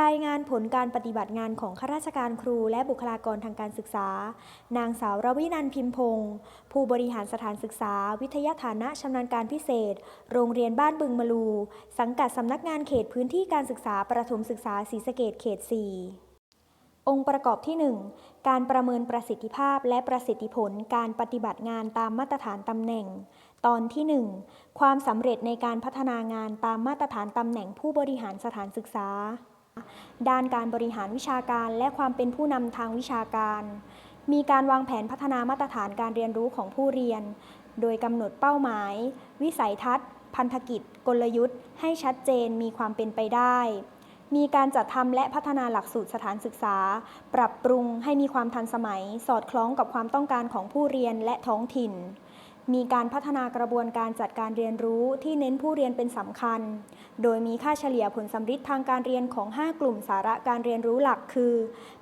รายงานผลการปฏิบัติงานของข้าราชการครูและบุคลากรทางการศึกษา นางสาวรวินันท์พิมพงศ์ผู้บริหารสถานศึกษา วิทยาฐานะชำนาญการพิเศษ โรงเรียนบ้านบึงมะลู สังกัดสำนักงานเขตพื้นที่การศึกษาประถมศึกษาศรีสะเกดเขต 4 องค์ประกอบที่ 1 การประเมินประสิทธิภาพและประสิทธิผลการปฏิบัติงานตามมาตรฐานตำแหน่งตอนที่ 1 ความสำเร็จในการพัฒนางานตามมาตรฐานตำแหน่งผู้บริหารสถานศึกษา ด้านการบริหารวิชาการและความเป็นผู้นำทางวิชาการ มีการวางแผนพัฒนามาตรฐานการเรียนรู้ของผู้เรียน โดยกำหนดเป้าหมาย วิสัยทัศน์ พันธกิจ กลยุทธ์ ให้ชัดเจนมีความเป็นไปได้ มีการจัดทำและพัฒนาหลักสูตรสถานศึกษา ปรับปรุงให้มีความทันสมัย สอดคล้องกับความต้องการของผู้เรียนและท้องถิ่นมีการพัฒนากระบวนการจัดการเรียนรู้ที่เน้นผู้เรียนเป็นสำคัญ โดยมีค่าเฉลี่ยผลสำฤทธิ์ทางการเรียนของ 5 กลุ่มสาระการเรียนรู้หลักคือ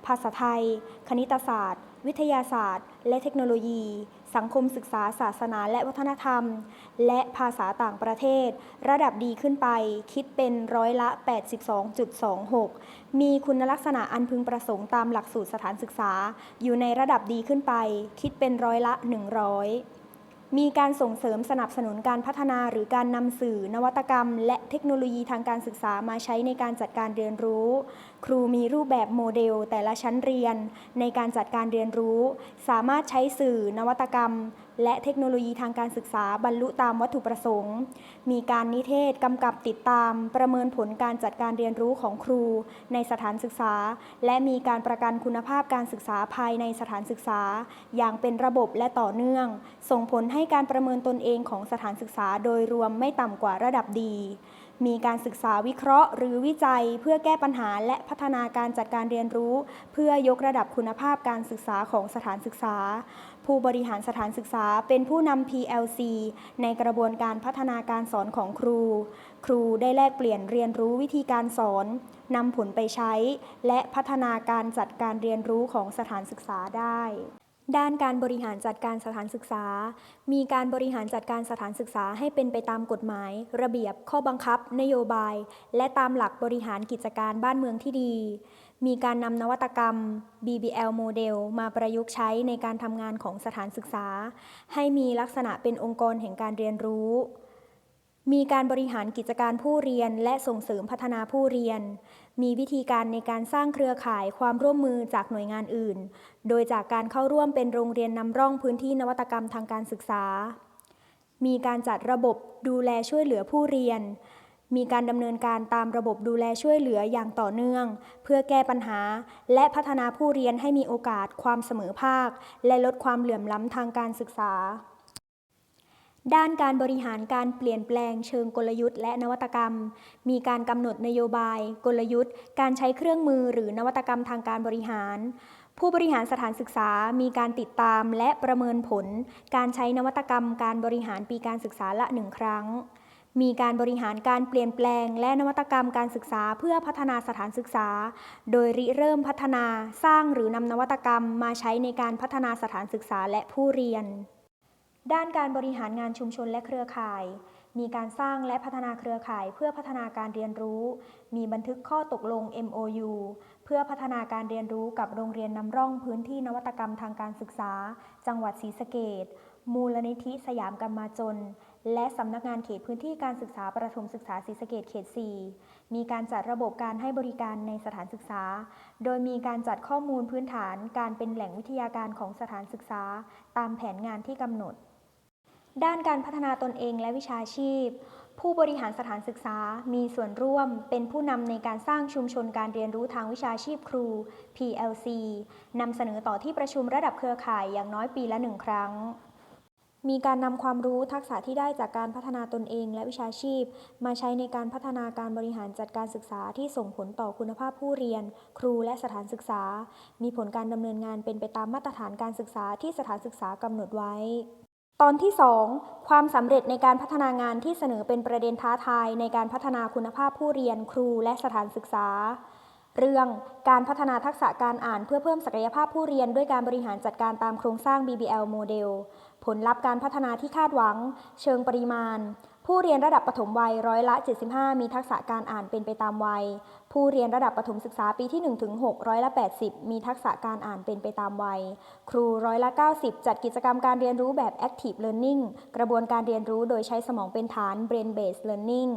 ภาษาไทย คณิตศาสตร์ วิทยาศาสตร์ และเทคโนโลยี สังคมศึกษาศาสนาและวัฒนธรรม และภาษาต่างประเทศ ระดับดีขึ้นไป คิดเป็นร้อยละ 82.26 มีคุณลักษณะอันพึงประสงค์ตามหลักสูตรสถานศึกษา อยู่ในระดับดีขึ้นไป คิดเป็นร้อยละ 100 มีการส่งเสริมสนับสนุนการพัฒนาหรือการนำสื่อ นวัตกรรม และเทคโนโลยีทางการศึกษามาใช้ในการจัดการเรียนรู้ ครูมีรูปแบบโมเดลแต่ละชั้นเรียน ในการจัดการเรียนรู้ สามารถใช้สื่อ นวัตกรรมและเทคโนโลยีทางการศึกษาบรรลุตามวัตถุประสงค์ มีการนิเทศกำกับติดตาม ประเมินผลการจัดการเรียนรู้ของครู ในสถานศึกษา และมีการประกันคุณภาพการศึกษาภายในสถานศึกษา อย่างเป็นระบบและต่อเนื่อง ส่งผลให้การประเมินตนเองของสถานศึกษาโดยรวมไม่ต่ำกว่าระดับดี มีการศึกษาวิเคราะห์ หรือวิจัยเพื่อแก้ปัญหาและพัฒนาการจัดการเรียนรู้ เพื่อยกระดับคุณภาพการศึกษาของสถานศึกษา ผู้บริหารสถานศึกษาเป็นผู้นำ PLC ในกระบวนการพัฒนาการสอนของครู ครูได้แลกเปลี่ยนเรียนรู้วิธีการสอนนำผลไปใช้ และพัฒนาการจัดการเรียนรู้ของสถานศึกษาได้ ด้านการบริหารจัดการสถานศึกษา มีการบริหารจัดการสถานศึกษาให้เป็นไปตามกฎหมาย ระเบียบ ข้อบังคับ นโยบาย และตามหลักบริหารกิจการบ้านเมืองที่ดี มีการนำนวัตกรรม BBL โมเดลมาประยุกต์ใช้ในการทำงานของสถานศึกษา ให้มีลักษณะเป็นองค์กรแห่งการเรียนรู้ มีการบริหารกิจการผู้เรียนและส่งเสริมพัฒนาผู้เรียน มีวิธีการในการสร้างเครือข่ายความร่วมมือจากหน่วยงานอื่น โดยจากการเข้าร่วมเป็นโรงเรียนนำร่องพื้นที่นวัตกรรมทางการศึกษา มีการจัดระบบดูแลช่วยเหลือผู้เรียน มีการดำเนินการตามระบบดูแลช่วยเหลืออย่างต่อเนื่อง เพื่อแก้ปัญหา และพัฒนาผู้เรียนให้มีโอกาสความเสมอภาค และลดความเหลื่อมล้ำทางการศึกษา ด้านการบริหารการเปลี่ยนแปลงเชิงกลยุทธ์และนวัตกรรม มีการกำหนดนโยบาย กลยุทธ์ การใช้เครื่องมือหรือนวัตกรรมทางการบริหาร ผู้บริหารสถานศึกษา มีการติดตามและประเมินผล การใช้นวัตกรรม การบริหารปีการศึกษาละหนึ่งครั้ง มีการบริหารการเปลี่ยนแปลง และนวัตกรรมการศึกษาเพื่อพัฒนาสถานศึกษา โดยริเริ่มพัฒนาสร้างหรือนำนวัตกรรมมาใช้ในการพัฒนาสถานศึกษาและผู้เรียน ด้านการบริหารงานชุมชนและเครือข่าย มีการสร้างและพัฒนาเครือข่ายเพื่อพัฒนาการเรียนรู้ มีบันทึกข้อตกลง MOU เพื่อพัฒนาการเรียนรู้กับโรงเรียนนำร่องพื้นที่นวัตกรรมทางการศึกษา จังหวัดศรีสะเกษมูลนิธิสยามกำมาจน และสำนักงานเขตพื้นที่การศึกษาประถมศึกษาศรีสะเกษเขต 4 มีการจัดระบบการให้บริการในสถานศึกษา โดยมีการจัดข้อมูลพื้นฐานการเป็นแหล่งวิทยาการของสถานศึกษา ตามแผนงานที่กำหนด ด้านการพัฒนาตนเองและวิชาชีพ ผู้บริหารสถานศึกษามีส่วนร่วมเป็นผู้นำในการสร้างชุมชนการเรียนรู้ทางวิชาชีพครู PLC นำเสนอต่อที่ประชุมระดับเครือข่ายอย่างน้อยปีละหนึ่งครั้ง มีการนำความรู้ทักษะที่ได้จากการพัฒนาตนเองและวิชาชีพ มาใช้ในการพัฒนาการบริหารจัดการศึกษาที่ส่งผลต่อคุณภาพผู้เรียน ครูและสถานศึกษา มีผลการดำเนินงานเป็นไปตามมาตรฐานการศึกษาที่สถานศึกษากำหนดไว้ ตอนที่ 2 ความสำเร็จในการพัฒนางานที่เสนอเป็นประเด็นท้าทายในการพัฒนาคุณภาพผู้เรียนครูและสถานศึกษา เรื่องการพัฒนาทักษะการอ่านเพื่อเพิ่มศักยภาพผู้เรียนด้วยการบริหารจัดการตามโครงสร้าง BBL โมเดล ผลลัพธ์การพัฒนาที่คาดหวัง เชิงปริมาณ ผู้เรียนระดับปฐมวัยร้อยละ 75 มีทักษะการอ่านเป็นไปตามวัย ผู้เรียนระดับประถมศึกษาปีที่1ถึง6ร้อยละ 80 มีทักษะการอ่านเป็นไปตามวัย ครูร้อยละ 90 จัดกิจกรรมการเรียนรู้แบบ active learning กระบวนการเรียนรู้โดยใช้สมองเป็นฐาน brain based learning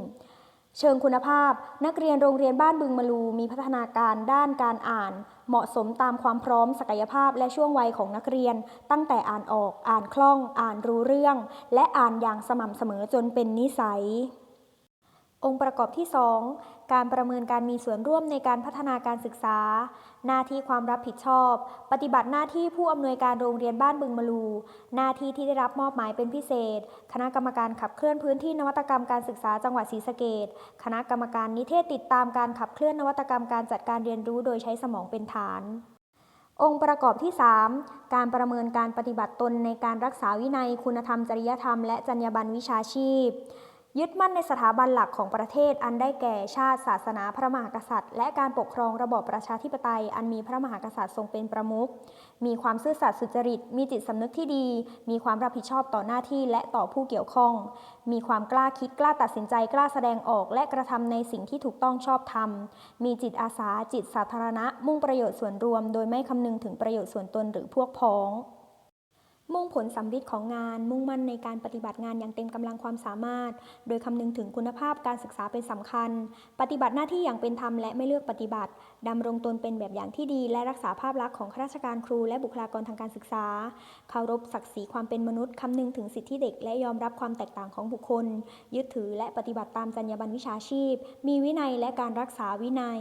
เชิงคุณภาพ นักเรียนโรงเรียนบ้านบึงมะลูมีพัฒนาการด้านการอ่าน เหมาะสมตามความพร้อมศักยภาพและช่วงวัยของนักเรียน ตั้งแต่อ่านออก อ่านคล่อง อ่านรู้เรื่อง และอ่านอย่างสม่ำเสมอจนเป็นนิสัย องค์ประกอบที่ 2 การประเมินการมีส่วนร่วมในการพัฒนาการศึกษา หน้าที่ความรับผิดชอบ ปฏิบัติหน้าที่ผู้อำนวยการโรงเรียนบ้านบึงมะลู หน้าที่ที่ได้รับมอบหมายเป็นพิเศษ คณะกรรมการขับเคลื่อนพื้นที่นวัตกรรมการศึกษาจังหวัดศรีสะเกษคณะกรรมการนิเทศติดตามการขับเคลื่อนนวัตกรรมการจัดการเรียนรู้โดยใช้สมองเป็นฐานองค์ประกอบที่ 3 การประเมินการปฏิบัติตนในการรักษาวินัย คุณธรรมจริยธรรม และจรรยาบรรณวิชาชีพ ยึดมั่นในสถาบันหลักของประเทศอันได้แก่ชาติศาสนาพระมหากษัตริย์ และการปกครองระบอบประชาธิปไตย อันมีพระมหากษัตริย์ทรงเป็นประมุข มีความซื่อสัตย์สุจริต มีจิตสำนึกที่ดี มีความรับผิดชอบต่อหน้าที่และต่อผู้เกี่ยวข้อง มีความกล้าคิดกล้าตัดสินใจกล้าแสดงออก และกระทำในสิ่งที่ถูกต้องชอบธรรม มีจิตอาสาจิตสาธารณะ มุ่งประโยชน์ส่วนรวม โดยไม่คำนึงถึงประโยชน์ส่วนตนหรือพวกพ้อง มุ่งผลสำฤทธิ์ของงาน มุ่งมั่นในการปฏิบัติงานอย่างเต็มกำลังความสามารถ โดยคำนึงถึงคุณภาพการศึกษาเป็นสำคัญ ปฏิบัติหน้าที่อย่างเป็นธรรมและไม่เลือกปฏิบัติดำรงตนเป็นแบบอย่างที่ดี และรักษาภาพลักษณ์ของข้าราชการครูและบุคลากรทางการศึกษา เคารพศักดิ์ศรีความเป็นมนุษย์คำนึงถึงสิทธิเด็ก และยอมรับความแตกต่างของบุคคล ยึดถือและปฏิบัติตามจรรยาบรรณวิชาชีพ มีวินัยและการรักษาวินัย